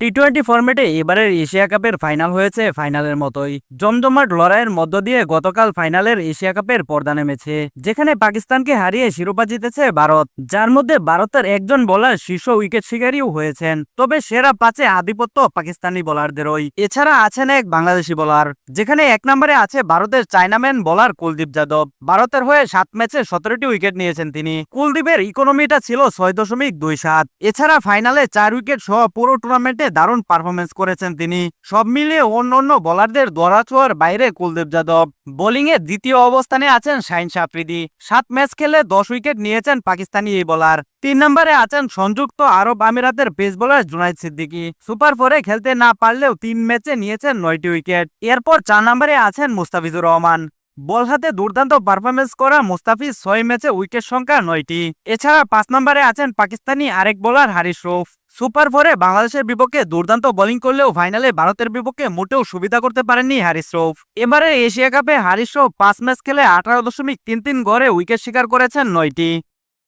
T twenty ফরম্যাটে এবারের Asia কাপের ফাইনাল হয়েছে ফাইনালের মতোই। জমজমাট লড়াইয়ের মধ্য দিয়ে গতকাল ফাইনালের এশিয়া কাপের পর্দা নেমেছে, যেখানে পাকিস্তানকে হারিয়ে শিরোপা জিতেছে ভারত, যার মধ্যে ভারতের একজন বোলার শীর্ষ উইকেট শিকারীও হয়েছেন। তবে সেরা পাঁচে আধিপত্য পাকিস্তানি বোলারদেরই এছাড়া আছেন এক বাংলাদেশি বোলার যেখানে এক নম্বরে আছে ভারতের চাইনাম্যান বোলার কুলদীপ যাদব। ভারতের হয়ে সাত ম্যাচে সতেরোটি উইকেট নিয়েছেন তিনি। কুলদীপের ইকোনমিটা ছিল ছয় দশমিক দুই সাত। এছাড়া ফাইনালে চার উইকেট সহ পুরো টুর্নামেন্টে দারুণ পারফরমেন্স করেছেন তিনি। সব মিলিয়ে অন্য অন্য বোলারদের দরাছোয়ার বাইরে কুলদীপ যাদব। বোলিং এ দ্বিতীয় অবস্থানে আছেন শাইন সাফরিদি। সাত ম্যাচ খেলে দশ উইকেট নিয়েছেন পাকিস্তানি এই বোলার তিন নম্বরে আছেন সংযুক্ত আরব আমিরাতের pace bowler Junaid Siddiqui. Super ফোরে খেলতে না পারলেও তিন ম্যাচে নিয়েছেন নয়টি উইকেট এরপর চার নম্বরে আছেন মুস্তাফিজুর রহমান। বল হাতে দুর্দান্ত পারফরমেন্স করা মুস্তাফিজ ছয় ম্যাচে উইকেট সংখ্যা নয়টি। এছাড়া পাঁচ নম্বরে আছেন পাকিস্তানি আরেক বোলার হারিস রৌফ। সুপার ফোরে বাংলাদেশের বিপক্ষে দুর্দান্ত বোলিং করলেও ফাইনালে ভারতের বিপক্ষে মোটেও সুবিধা করতে পারেননি হারিস রৌফ। এবারে এশিয়া কাপে হারিস রৌফ পাঁচ ম্যাচ খেলে আঠারো দশমিক তিন তিন গড়ে উইকেট শিকার করেছেন নয়টি।